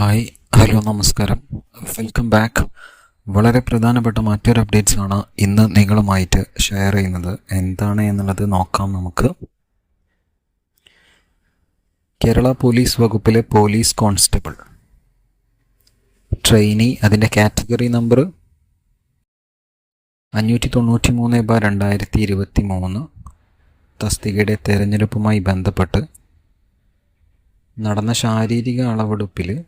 Hi hello നമസ്കാരം. Welcome back വളരെ പ്രധാനപ്പെട്ട മറ്റൊരു അപ്ഡേറ്റ്സ് ആണ് ഇന്ന് നിങ്ങളുമായിട്ട് ഷെയർ ചെയ്യുന്നത്. എന്താണ് എന്നുള്ളത് നോക്കാം നമുക്ക്. കേരള പോലീസ് വകുപ്പിലെ പോലീസ് കോൺസ്റ്റബിൾ. ട്രെയിനി അതിന്റെ കാറ്റഗറി നമ്പർ അഞ്ഞൂറ്റി തൊണ്ണൂറ്റി മൂന്ന് ബാ രണ്ടായിരത്തി ഇരുപത്തി മൂന്ന് തസ്തികയുടെ തെരഞ്ഞെടുപ്പുമായി ബന്ധപ്പെട്ട് നടന്ന ശാരീരിക അളവെടുപ്പിൽ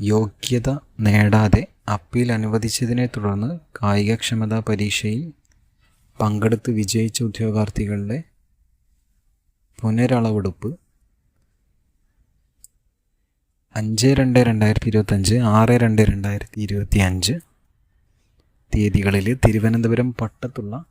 യോഗ്യത നേടാതെ അപ്പീൽ അനുവദിച്ചതിനെ തുടർന്ന് കായികക്ഷമതാ പരീക്ഷയിൽ പങ്കെടുത്ത് വിജയിച്ച ഉദ്യോഗാർത്ഥികളുടെ പുനരളവെടുപ്പ്. അഞ്ച് രണ്ട് രണ്ടായിരത്തി ഇരുപത്തഞ്ച് ആറ് രണ്ട് രണ്ടായിരത്തി ഇരുപത്തി അഞ്ച് തീയതികളിൽ തിരുവനന്തപുരം പട്ടത്തുള്ള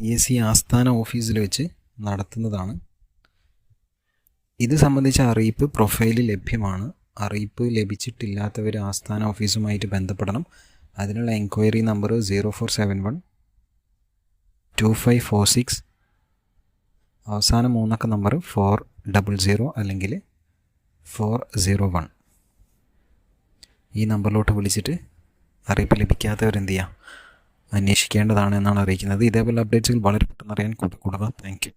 പി എസ് സി ആസ്ഥാന ഓഫീസിൽ വെച്ച് നടത്തുന്നതാണ്. ഇത് സംബന്ധിച്ച അറിയിപ്പ് പ്രൊഫൈലിൽ ലഭ്യമാണ്. അറിയിപ്പ് ലഭിച്ചിട്ടില്ലാത്തവർ ആസ്ഥാന ഓഫീസുമായിട്ട് ബന്ധപ്പെടണം. അതിനുള്ള enquiry number zero four seven one two five four six അവസാന മൂന്നക്ക നമ്പർ ഫോർ ഡബിൾ സീറോ അല്ലെങ്കിൽ ഫോർ സീറോ വൺ ഈ നമ്പറിലോട്ട് വിളിച്ചിട്ട് അറിയിപ്പ് ലഭിക്കാത്തവരെന്ത് ചെയ്യുക അന്വേഷിക്കേണ്ടതാണ് എന്നാണ് അറിയിക്കുന്നത്. ഇതേപോലെ അപ്ഡേറ്റ്സുകൾ വളരെ പെട്ടെന്ന് അറിയാൻ കൂടുതൽ താങ്ക്